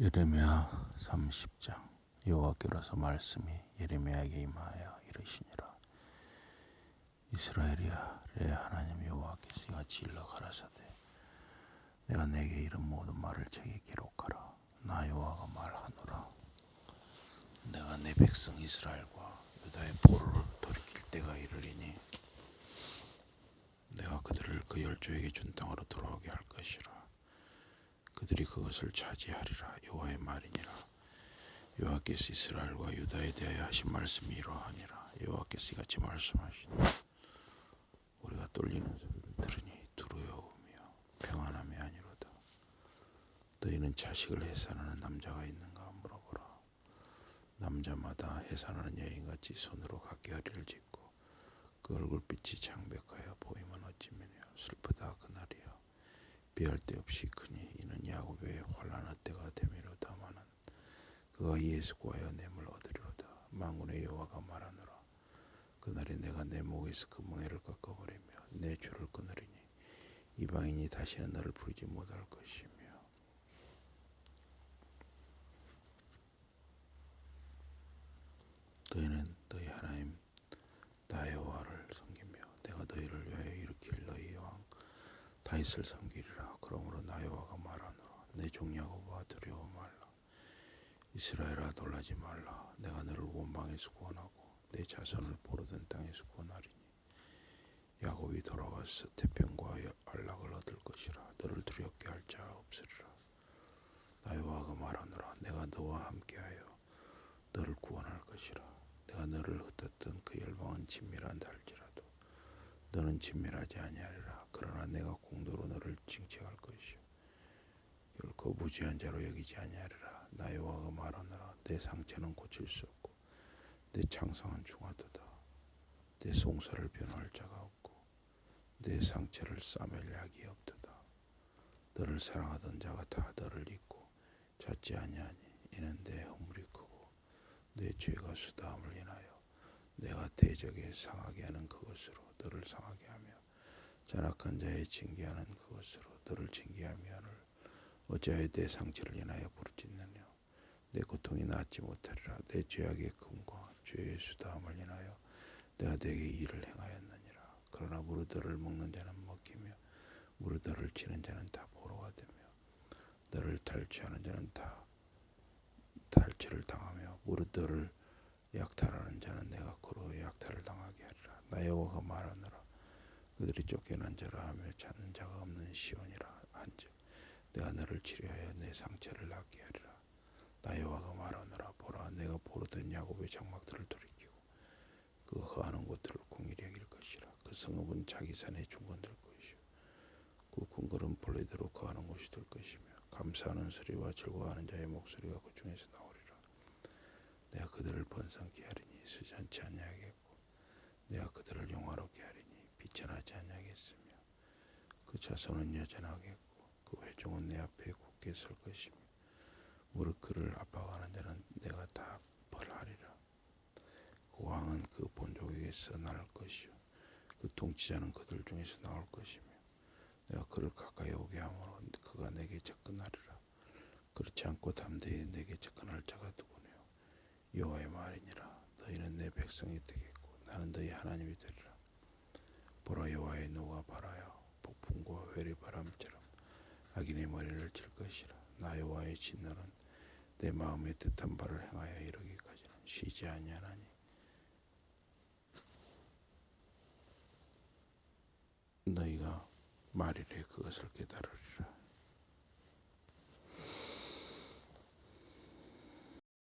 예레미야 30장 여호와께로서 말씀이 예레미야에게 임하여 이르시니라. 이스라엘이야 내 하나님 여호와께서 이같이 일러 가라사대. 내가 내게 이른 모든 말을 책에 기록하라. 나 여호와가 말하노라. 내가 내 백성 이스라엘과 유다의 포로를 돌이킬 때가 이르리니 내가 그들을 그 열조에게 준 땅으로 돌아오게 할 것이라 그들이 그것을 차지하리라. 여호와의 말이니라. 여호와께서 이스라엘과 유다에 대하여 하신 말씀이 이러하니라. 여호와께서 이같이 말씀하시니 우리가 떨리는 소리를 들으니 두려워하며 평안함이 아니로다. 너희는 자식을 해산하는 남자가 있는가 물어보라. 남자마다 해산하는 여인같이 손으로 각개아리를 짓고 그 얼굴빛이 창백하여 보이면 어찌미냐 슬프다 그날이여. 비할 데 없이 크니 야곱의 환란의 때가 되미로 다마는 그가 이에서 구하여 냄을 얻으리로다. 만군의 여호와가 말하노라. 그날에 내가 내 목에서 그 멍에를 꺾어버리며 내 줄을 끊으리니 이방인이 다시는 너를 부르지 못할 것이며. 너희는 너희 하나님 나 여호와를 섬기며 내가 너희를 위하여 일으킬 너희 왕 다윗을 섬기리라. 그러므로 나 여호와가 말하노라 내 종 야곱아 두려워 말라. 이스라엘아 놀라지 말라. 내가 너를 원방에서 구원하고 내 자손을 포로된 땅에서 구원하리니 야곱이 돌아와서 태평과 안락을 얻을 것이라. 너를 두렵게 할 자 없으리라. 나 여호와가 말하노라. 내가 너와 함께하여 너를 구원할 것이라. 내가 너를 흩었던 그 열방은 친밀한다 할지라도 너는 친밀하지 아니하리라. 그러나 내가 공도로 너를 징책할 것이요 결코 무지한 자로 여기지 아니하리라. 나 여호와가 말하노라 내 상처는 고칠 수 없고 내 창상은 중하도다. 내 송사를 변호할 자가 없고 내 상처를 싸맬 약이 없도다. 너를 사랑하던 자가 다 너를 잊고 찾지 아니하니 이는 내 허물이 크고 내 죄가 수다함을 인하여 내가 대적에 상하게 하는 그것으로 너를 상하게 하며 잔악한 자의 징계하는 그것으로 너를 징계하며 하늘 어찌하여 내 상처를 인하여 부르짖느냐 내 고통이 낫지 못하리라. 내 죄악의 금과 죄의 수다함을 인하여 내가 내게 일을 행하였느니라. 그러나 무르들을 먹는 자는 먹히며 무르들을 치는 자는 다 보로가 되며 너를 탈취하는 자는 다 탈취를 당하며 무릇들을 약탈하는 자는 내가 그로 약탈을 당하게 하리라. 나 여호와가 말하노라. 그들이 쫓겨난 자라 하며 찾는 자가 없는 시온이라 내가 너를 치료하여 내 상처를 낫게 하리라. 나 여호와가 말하노라. 보라 내가 포로된 야곱의 장막들을 돌이키고 그 허하는 곳들을 공일히 여길 것이라. 그 성읍은 자기 산의 중건될 것이요. 그 궁궐은 본래대로 거하는 곳이 될 것이며 감사하는 소리와 즐거워하는 자의 목소리가 그 중에서 나오리라. 내가 그들을 번성케 하리니 수잔치 아니하겠고 내가 그들을 영화롭게 하리니 비천하지 아니하겠으며 그 자손은 여전하겠고 그 회종은 내 앞에 굳게 설 것이며 무릇 그를 압박하는 자는 내가 다 벌하리라. 그 왕은 그 본족에게서 나올 것이요 그 통치자는 그들 중에서 나올 것이며 내가 그를 가까이 오게 하므로 그가 내게 접근하리라. 그렇지 않고 담대히 내게 접근할 자가 누구뇨? 여호와의 말이니라. 너희는 내 백성이 되겠고 나는 너희 하나님이 되리라. 보라 여호와의 노가 바라여 폭풍과 회리 바람처럼 악인의 머리를 칠 것이라. 나 여호와의 진노는 내 마음의 뜻한 바를 행하여 이르기까지는 쉬지 아니하나니 너희가 말이래 그것을 깨달으리라.